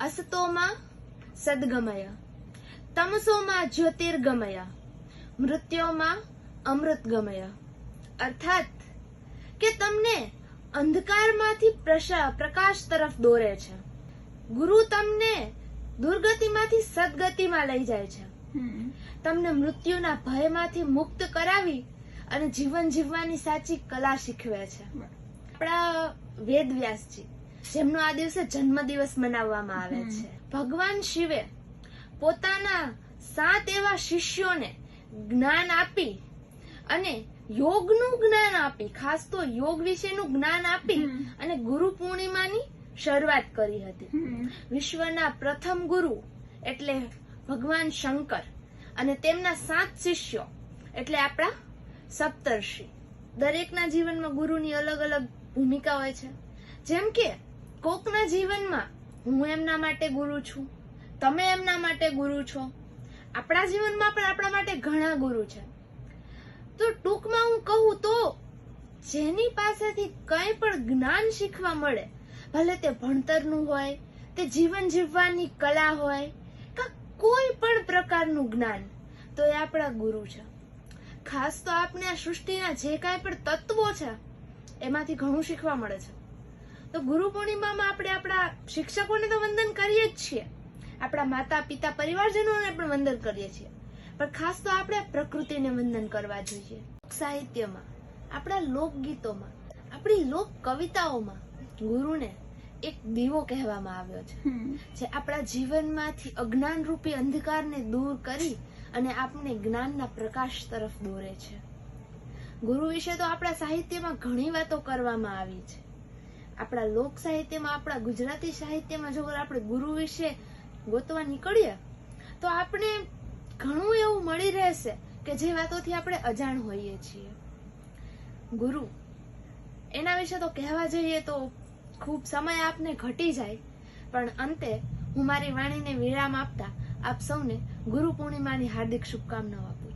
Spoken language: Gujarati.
અસતોમાં સદગમય તમસોમાં જ્યોતિર્ગમય મૃત્યોમાં અમૃતગમય. અર્થાત કે તમને અંધકારમાંથી પ્રકાશ તરફ દોરે છે. ગુરુ તમને દુર્ગતિમાંથી સદગતિમાં લઈ જાય છે. તમને મૃત્યુના ભયમાંથી મુક્ત કરાવી અને જીવન જીવવાની સાચી કલા શીખવે છે. આપણા વેદવ્યાસજી જેમનો આ દિવસે જન્મદિવસ મનાવવામાં આવે છે. ભગવાન શિવે પોતાના સાત એવા શિષ્યોને જ્ઞાન આપી અને યોગનું જ્ઞાન આપી ખાસ તો યોગ વિશેનું જ્ઞાન આપી અને ગુરુ પૂર્ણિમાની શરૂઆત કરી હતી. વિશ્વના પ્રથમ ગુરુ એટલે ભગવાન શંકર અને તેમના સાત શિષ્યો એટલે આપણા સપ્તર્ષિ. દરેકના જીવનમાં ગુરુની અલગ અલગ ભૂમિકા હોય છે. જેમ કે કોકના જીવનમાં હું એમના માટે ગુરુ છું, તમે એમના માટે ગુરુ છો. આપણા જીવનમાં પણ આપણા માટે ઘણા ગુરુ છે. તો ટૂંકમાં હું કહું તો, જેની પાસેથી કંઈ પણ જ્ઞાન શીખવા મળે, ભલે તે ભણતરનું હોય, તે જીવન જીવવાની કલા હોય, કે કોઈ પણ પ્રકારનું જ્ઞાન, તો એ આપણા ગુરુ છે. ખાસ તો આપણે આ સૃષ્ટિના જે કાંઈ પણ તત્વો છે, એમાંથી ઘણું શીખવા મળે છે. તો ગુરુ પૂર્ણિમામાં આપણે આપણા શિક્ષકોને તો વંદન કરીએ જ છીએ. આપણા માતા પિતા પરિવારજનોને પણ વંદન કરીએ છીએ. પણ ખાસ તો આપણે પ્રકૃતિને વંદન કરવા જોઈએ. સાહિત્યમાં આપણા લોકગીતોમાં આપણી લોક કવિતાઓમાં ગુરુને એક દીવો કહેવામાં આવ્યો છે. જે આપણા જીવનમાંથી અજ્ઞાન રૂપી અંધકારને દૂર કરી અને આપણને જ્ઞાનના પ્રકાશ તરફ દોરે છે. ગુરુ વિશે તો આપણા સાહિત્યમાં ઘણી વાતો કરવામાં આવી છે. આપણા લોક સાહિત્યમાં, આપણા ગુજરાતી સાહિત્યમાં જો આપણે ગુરુ વિશે ગોતવા નીકળીએ, તો આપણે ઘણું એવું મળી રહેશે કે જે વાતોથી આપણે અજાણ હોઈએ છીએ. ગુરુ, એના વિશે તો કહેવા જઈએ તો ખૂબ સમય આપને ઘટી જાય, પણ અંતે હું મારી વાણીને વિરામ આપતા આપ સૌને ગુરુ પૂર્ણિમાની હાર્દિક શુભકામનાઓ આપું